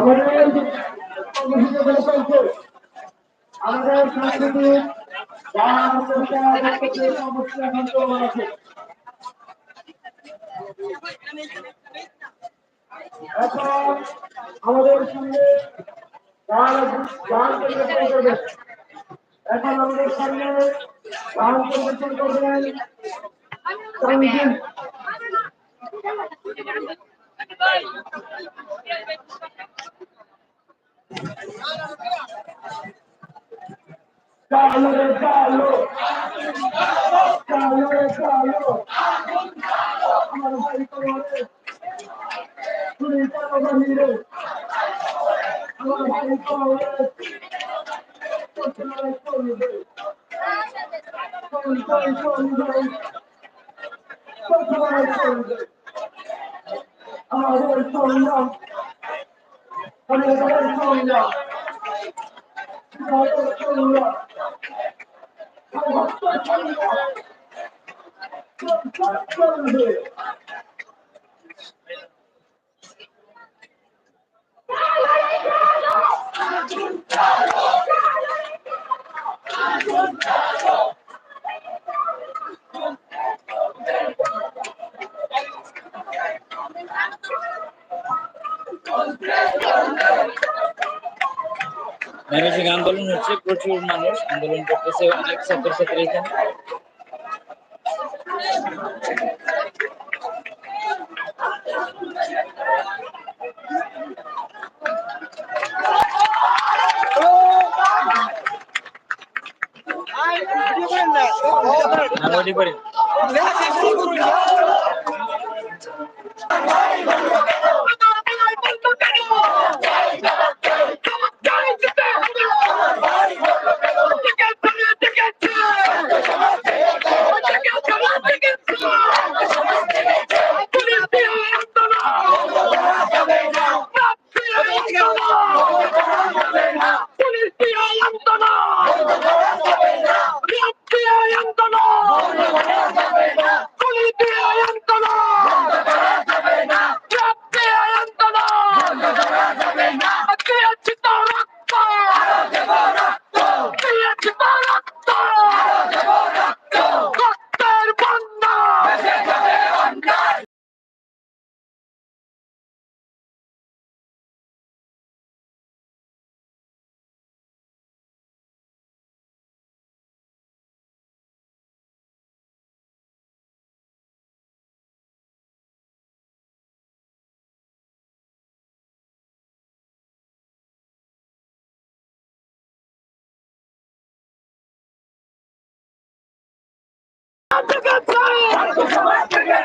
আমাদের আমাদের সাংস্কৃতিক গান কবিতা আছে এখন আমাদের সঙ্গে গান গান পরিবেশন করবে এখন আমাদের সামনে গান পরিবেশন করবেন চালো রে চালো চালো রে চালো আমার ভাই করে তুমি চালো বাহিরে আমার ভাই করে চলবে চল চল চলবে চল চলবে আমাদের সংগ্রাম আমাদের সংগ্রাম আমাদের চলবে আন্দোলন হচ্ছে প্রচুর মানুষ আন্দোলন করতেছে অনেক ছাত্রছাত্রী এখানে।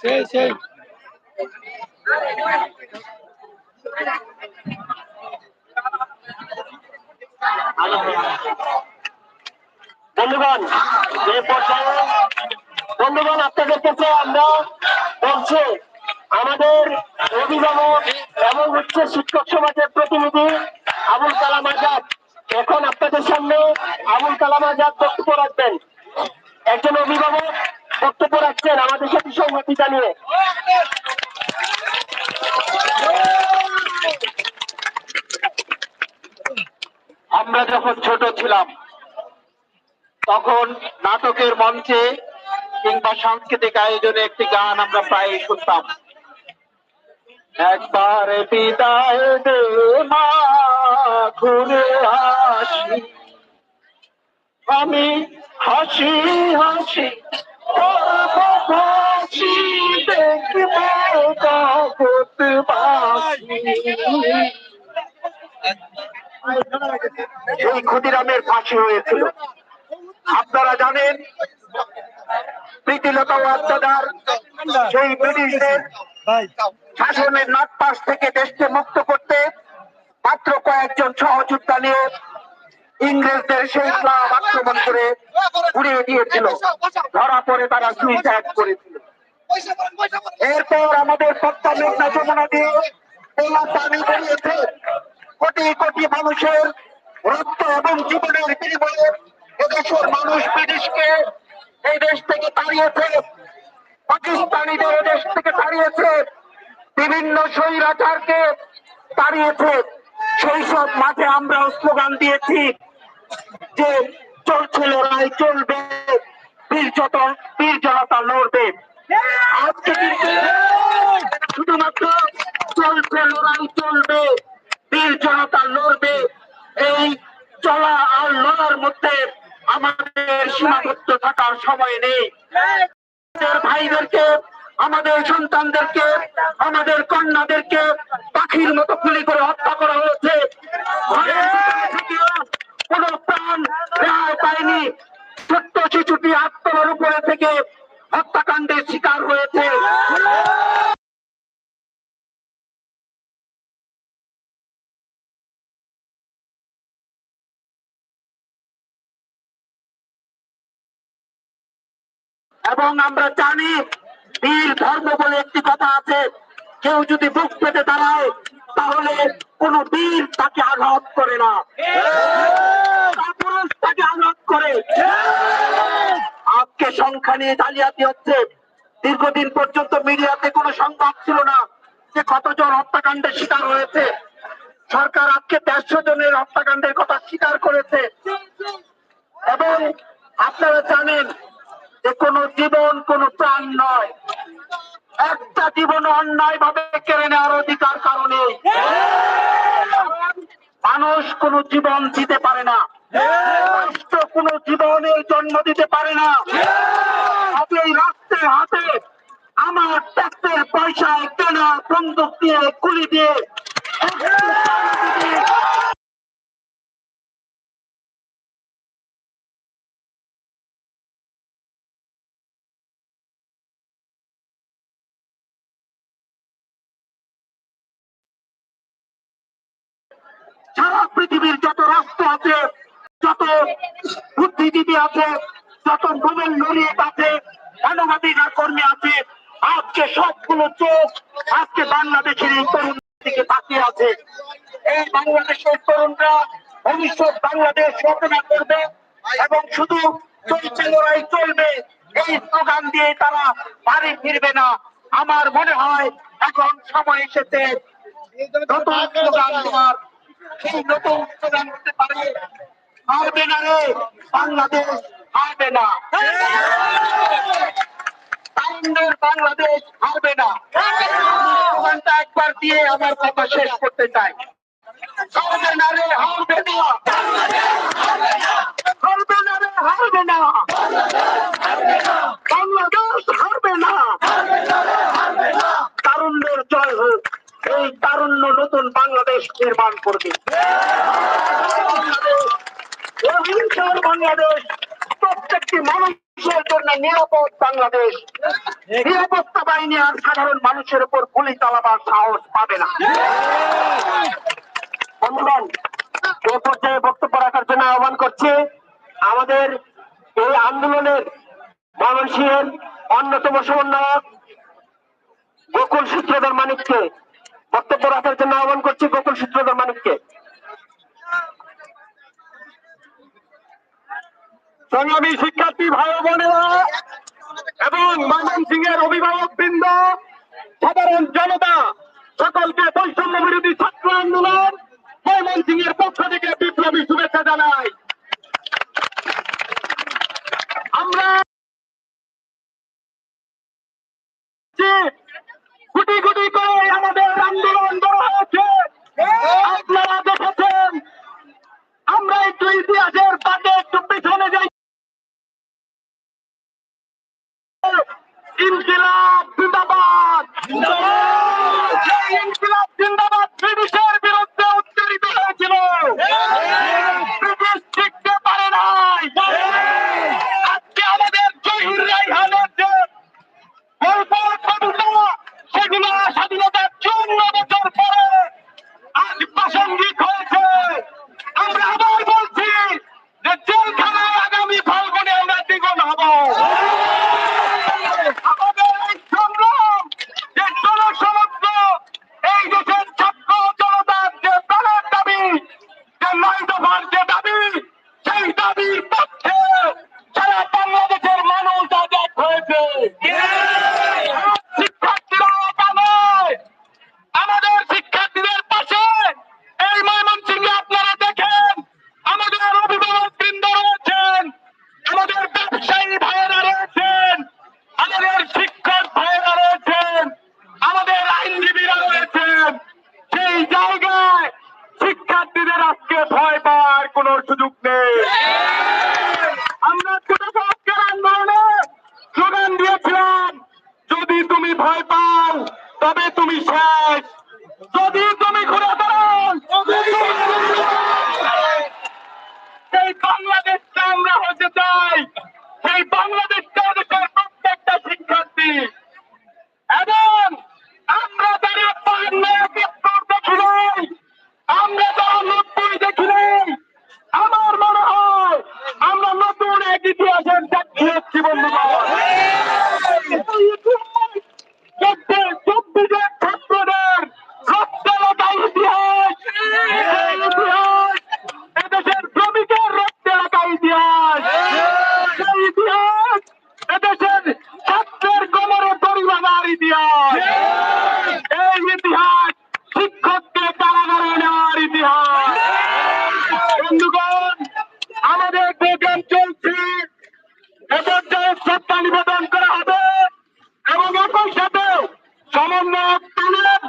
সেই সেই। বন্ধুগণ এই পর্যায়ে বন্ধুগণ, আপনাদের কাছে আমরা বলছি, আমাদের অভিভাবক এবং উচ্চ শিক্ষক সমাজের প্রতিনিধি আবুল কালাম আজাদ। এখন আপনাদের সামনে আবুল কালাম আজাদ বক্তব্য রাখবেন। একজন অভিভাবক বক্তব্য রাখছেন আমাদের সাথে সংহতি জানিয়ে আমরা যখন ছোট ছিলাম, তখন নাটকের মঞ্চে কিংবা সাংস্কৃতিক আয়োজনে একটি গান আমরা প্রায় শুনতাম একবার আমি হাসি হাসি। সেই ক্ষুদিরামের ফাঁসি হয়েছিল। আপনারা জানেন, প্রীতিলতা ওয়াদ্দাদার সেই ব্রিটিশদের শাসনের নাটপাশ থেকে দেশকে মুক্ত করতে মাত্র কয়েকজন সহযোদ্ধা নিয়ে ইংরেজদের সেই ক্লাব আক্রমণ করে উড়িয়ে দিয়েছিল। ধরা পরে তারা সুইসাইড করেছিল। এরপর আমাদের পদ্মা মেঘনা যমুনা দিয়ে তোলা পানি বেরিয়েছে কোটি কোটি মানুষের রক্ত এবং জীবনের বিনিময়ে এদেশের মানুষ ব্রিটিশকে এই দেশ থেকে তাড়িয়েছে। পাকিস্তানিদের দেশ থেকে তাড়িয়েছে। বিভিন্ন স্বৈরাচারকে তাড়িয়েছে। সেই সব মাঝে আমরা স্লোগান দিয়েছি যে চলছে লড়াই চলবে, বীর যত বীর জনতা লড়বে। আজকে কিন্তু শুধুমাত্র চলছে লড়াই চলবে, বীর জনতা লড়বে। এই চলা আর লড়ার মধ্যে আমাদের সীমাবদ্ধ থাকার সময় নেই। ভাইদেরকে, আমাদের সন্তানদেরকে, আমাদের কন্যাদেরকে পাখির মতো গুলি করে হত্যা করা হয়েছে। কোনো প্রাণ রেহাই পায়নি। ছোট্ট শিশুটি আত্মার উপরে থেকে হত্যাকাণ্ডের শিকার হয়েছে। এবং আমরা জানি, বীর ধর্ম বলে একটি কথা আছে, কেউ যদি বুক পেতে দাঁড়ায় তাহলে কোন বীর তাকে আঘাত করে না। তাকে আঘাত করে। আজকে সংখ্যা নিয়ে জালিয়াতি হচ্ছে। দীর্ঘদিন পর্যন্ত মিডিয়াতে কোনো সংবাদ ছিল না যে কতজন হত্যাকাণ্ডের শিকার হয়েছে। সরকার আজকে দেড়শো জনের হত্যাকাণ্ডের কথা স্বীকার করেছে। এবং আপনারা জানেন যে কোনো জীবন কোনো প্রাণ নয়। একটা জীবন অন্যায় ভাবে কেড়ে নেওয়ার অধিকার কারণে মানুষ কোন জীবন দিতে পারে না। রাষ্ট্র কোন জীবনের জন্ম দিতে পারে না। এই রাষ্ট্রের হাতে আমার ট্যাক্সের পয়সায় কেনা বন্দুক দিয়ে, গুলি দিয়ে সারা পৃথিবীর যত রাষ্ট্র আছে, যত বুদ্ধিজীবী আছে, যত নোবেল লরিয়েট আছে, মানবাধিকার কর্মী আছে, আজকে সবগুলো চোখ আজকে বাংলাদেশের এই তরুণ দিকে তাকিয়ে আছে। এই বাংলাদেশের তরুণরা ভবিষ্যৎ বাংলাদেশ রচনা করবে এবং শুধু চলছে লড়াই চলবে, এই স্লোগান দিয়ে তারা বাড়ি ফিরবে না। আমার মনে হয় এখন সময় এসেছে। নতুন স্লোগান দেওয়ার সেই নতুন স্লোগান হতে পারে হারবে না রে বাংলাদেশ হারবে না তারুণ্যের বাংলাদেশ হারবে না একবার দিয়ে আমার কথা শেষ করতে চাই হারবে না রে হারবে না হারবে না রে হারবে না বাংলাদেশ হারবে না তারুণ্যের জয় হোক এই তারুণ্য নতুন বাংলাদেশ নির্মাণ করবে অহিংসার বাংলাদেশ প্রত্যেকটি মানুষের জন্য নিরাপদ বাংলাদেশ নিরাপত্তা বাহিনী আর সাধারণ মানুষের উপর গুলি চালাবার সাহস পাবে না। বন্ধুগণ পর্যায়ে বক্তব্য রাখার জন্য আহ্বান করছে, আমাদের এই আন্দোলনের ময়মনসিংহের অন্যতম সমন্বয়ক গোকুল সূত্রধর মানিককে বক্তব্য রাখার জন্য আহ্বান গোকুল সূত্রধর মানিককে। সংগ্রামী শিক্ষার্থী ভাই বোনেরা এবং ময়মনসিংহের অভিভাবক বৃন্দ সাধারণ জনতা, সকলকে বৈষম্য বিরোধী ছাত্র আন্দোলন করমন সিং এর পক্ষ থেকে বিপ্লবী শুভেচ্ছা জানাই। আমরা তুমি ভয় পাও, তবে তুমি শেষ। যদি তুমি ঘুরে সেই বাংলাদেশটা আমরা হতে চাই। সেই বাংলাদেশটা দেশের প্রত্যেকটা শিক্ষার্থী। এবং আমরা যারা পান্ন একাত্তর দেখি নাই, আমরা যারা নব্বই দেখি নাই, আমার মনে হয় আমরা নতুন এক ইতিহাসের সাক্ষী হচ্ছি বন্ধু সত্তরের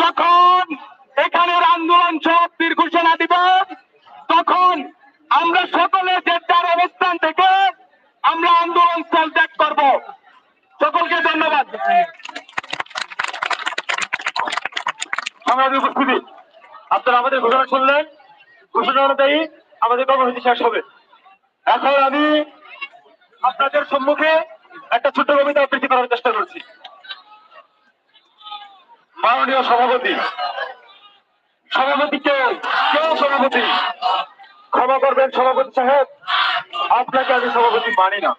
যখন এখানের আন্দোলন সমাপ্তির ঘোষণা দিব তখন আমরা সকলে যে অবস্থান থেকে আমরা আন্দোলন স্থল ত্যাগ করব। সকলকে ধন্যবাদ। আমাদের উপস্থিতি আপনারা আমাদের ঘোষণা শুনলেন ঘোষণা অনুযায়ী আমাদের কর্মসূচি শেষ হবে। এখন আমি আপনাদের সম্মুখে একটা ছোট্ট কবিতা আবৃত্তি করার চেষ্টা করছি। মাননীয় সভাপতি। সভাপতি কে? কে সভাপতি? ক্ষমা করবেন সভাপতি সাহেব। আপনাকে আমি সভাপতি মানি না।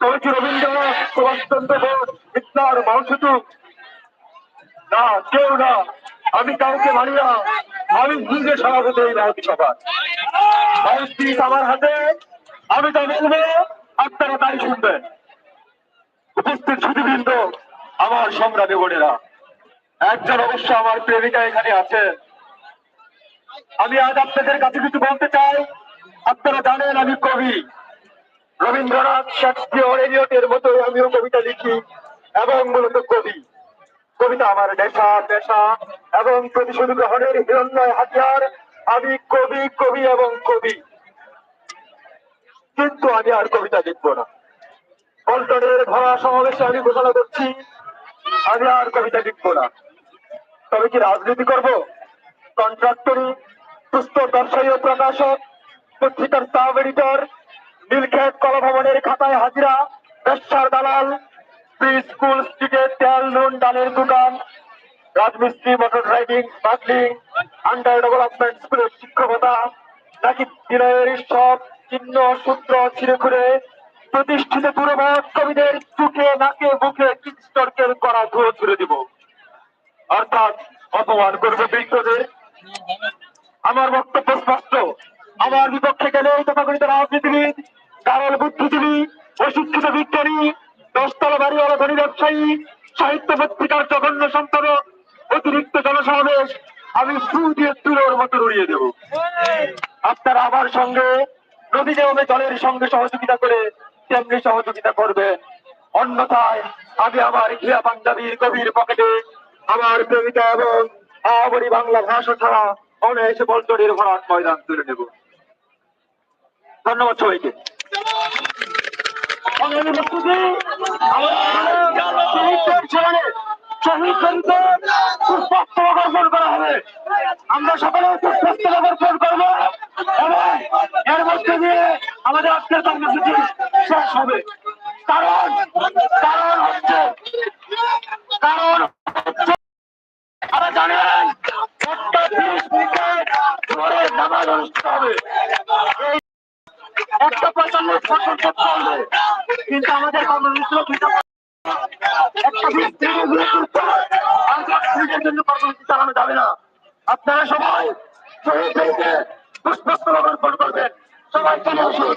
তবে রবীন্দ্রনাথ, সুভাষচন্দ্র বোস, হিটলার মাউসেতুক না, কেউ না। আমি কাউকে মানি না। আমি নিজে সভাপতি এই মহতি সভা পরিস্থিতি আমার হাতে। আমি তা বলব আপনারা তাই শুনবেন। উপস্থিত সুদীবৃন্দ আমার সংগ্রামী বোনেরা। একজন অবশ্য আমার প্রেমিকা এখানে আছেন। আমি আজ আপনাদের কাছে কিছু বলতে চাই। আপনারা জানেন আমি কবি। রবীন্দ্রনাথ শেক্সপিয়র এলিয়টের মতো আমিও কবিতা লিখি এবং মূলত কবি। কবিতা আমার নেশা, পেশা এবং প্রতিশোধ গ্রহণের হিরণ্ময় হাতিয়ার। আমি কবি কবি এবং কবি। কিন্তু আমি আর কবিতা লিখব না। পল্টনের ভরা সমাবেশে আমি ঘোষণা করছি, আমি আর কবিতা লিখব না। তবে কি রাজনীতি করব? কন্ট্রাক্টরি পুস্তক ও প্রকাশক, পত্রিকার সাব এডিটর, নীলক্ষেত কলা ভবনের খাতায় হাজিরা ব্যবসার দালাল, প্রি স্কুল স্ট্রিটে তেল, নুন, ডালের দোকান, রাজমিস্ত্রি, motor driving smuggling, under development স্কুলের শিক্ষকতা, নাকি বিনয়ের সব চিহ্ন, সূত্র ছিঁড়ে খুঁড়ে প্রতিষ্ঠিত পুরোভাগ কবিদের চুকে, নাকে, বুকে কিংস্টর্কের করা ধুয়ে ছুড়ে দিব? অর্থাৎ অপমান করবে বিজ্ঞদের আমার বক্তব্য স্পষ্ট। আমার বিপক্ষে গেলে তথাকথিত রাজনীতিবিদ কারণ বুদ্ধিজীবী, অশিক্ষিত বিজ্ঞানী, দশতলা বাড়িওয়ালা ধনী ব্যবসায়ী, সাহিত্য পত্রিকার জঘন্য সম্পাদক, অতিরিক্ত জনসমাবেশ, আমি সু দিয়ে তুলোর মতো উড়িয়ে দেব। আপনারা আমার সঙ্গে, নদী নেমে জলের সঙ্গে সহযোগিতা করে তেমনি সহযোগিতা করবেন। অন্যথায় আমি আমার ঘিয়া পাঞ্জাবির গভীর পকেটে আমার প্রেমিকা এবং আবরি বাংলা ভাষা ছাড়া অনায়াসে বল্টনের ভরাট ময়দান তুলে নেব। ধন্যবাদ সবাইকে। আমরা সকলে পুষ্পাস্তবক অর্পণ করব এবং এর মধ্যে দিয়ে আমাদের আজকের কর্মসূচি শেষ হবে। কারণ কারণ হচ্ছে, কারণ হচ্ছে জানেন একটা তিরিশ মিনিট ধরে নামাজ অনুষ্ঠিত হবে। একটা পঁয়তাল্লিশ করতে হবে কিন্তু আমাদের যাবে না। আপনারা সবাই শহীদ হয়েছে, পুষ্পস্তবক অর্পণ করবেন। সবাই চলে আসুন।